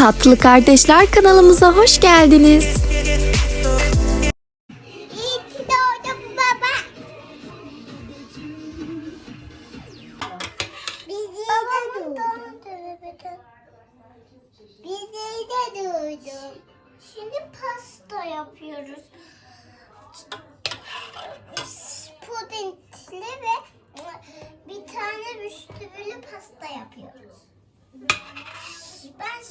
Tatlı Kardeşler kanalımıza hoş geldiniz. Şimdi pasta yapıyoruz. Pudingli ve bir tane bisküvili pasta yapıyoruz.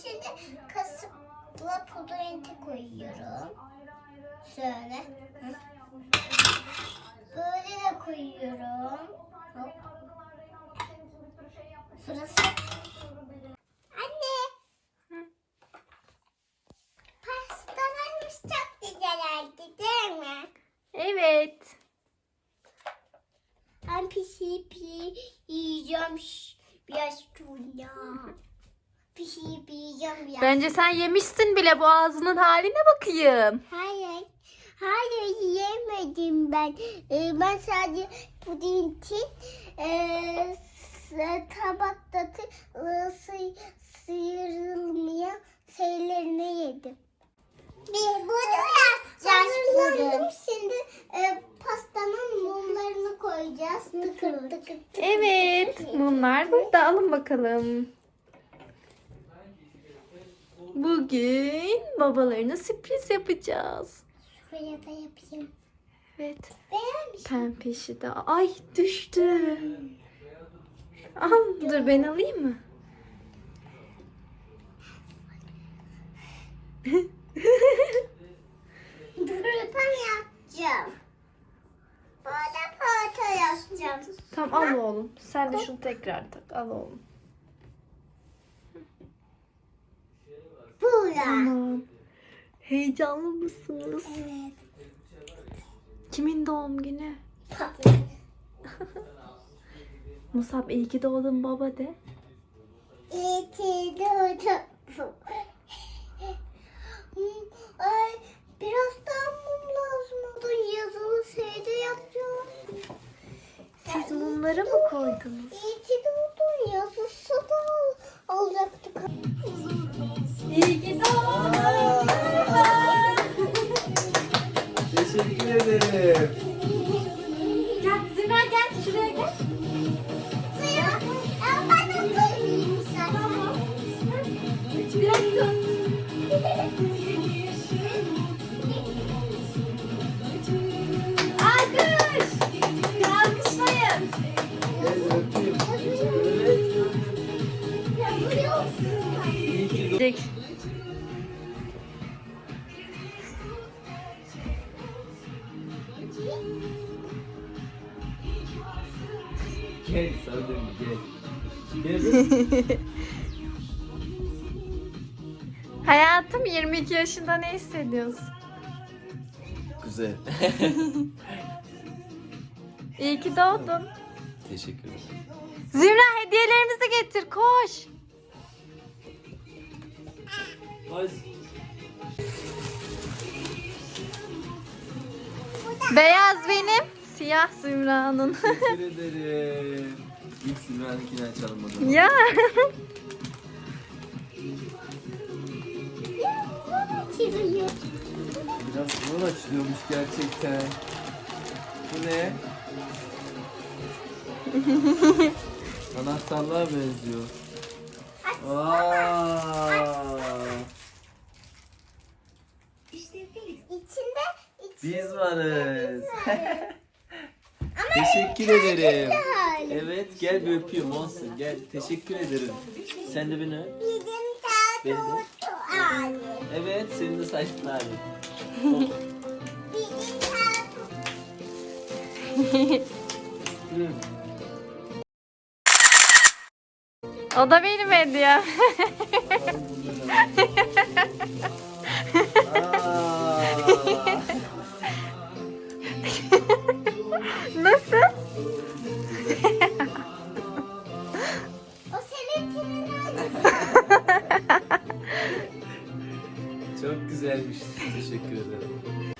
Şimdi kasıkla pudingi koyuyorum. Şöyle. Hı. Böyle de koyuyorum. Hop. Sırası. Anne. Pastalarımız çok güzel oldu değil mi? Evet. Ben pisi pisi yiyeceğim biraz sonra. Pisi pisi yiyeceğim biraz. Bence sen yemişsin bile bu ağzının haline bakayım. Hayır. Hayır yemedim ben. Ee, ben sadece pudingin e, s- tabakta e, sı- sıyrılmayan şeylerini yedim. Bir bunu yapacağız Şimdi e, pastanın mumlarını koyacağız. Tıkır tıkır tıkır. Evet. Bunlar burada. Alın bakalım. Bugün babalarına sürpriz yapacağız. Şuraya da yapayım. Evet. Beğenmiş. Pempeşi de. Ay düştü. Al dur ben alayım mı? Buradan yapacağım. Böyle parça yapacağım. Tamam al oğlum. Sen de şunu tekrar tak. Al oğlum. Tamam. Heyecanlı mısınız? Evet. Kimin doğum günü? Musab iyi ki doğdun baba de. İyi ki doğdun. Ay, biraz daha mum lazım oldu. Yazılı şeyde yapacağız. Siz mumları mı koydunuz? İyi ki doğdun. İyi ki doğdun. Gel Sadım gel. Gel. Hayatım 22 yaşında ne hissediyorsun? Güzel. İyi ki doğdun. Teşekkür ederim. Zümra hediyelerimizi getir koş. Hadi. Beyaz benim, siyah Zümra'nın. Teşekkür ederim. İlk Sümra'nınkini açalım o zaman. ya. Biraz zor açılıyormuş gerçekten. Bu ne? Anahtarlığa benziyor. Aa, İçinde biz varız. Teşekkür ederim. Evet gel bir öpeyim olsun. Gel teşekkür ederim. Sen de beni öp. Bizim Beni de. Evet senin de tadı Hı. O da benim hediyem. Nasıl? O hali. Çok güzelmiş. Teşekkür ederim.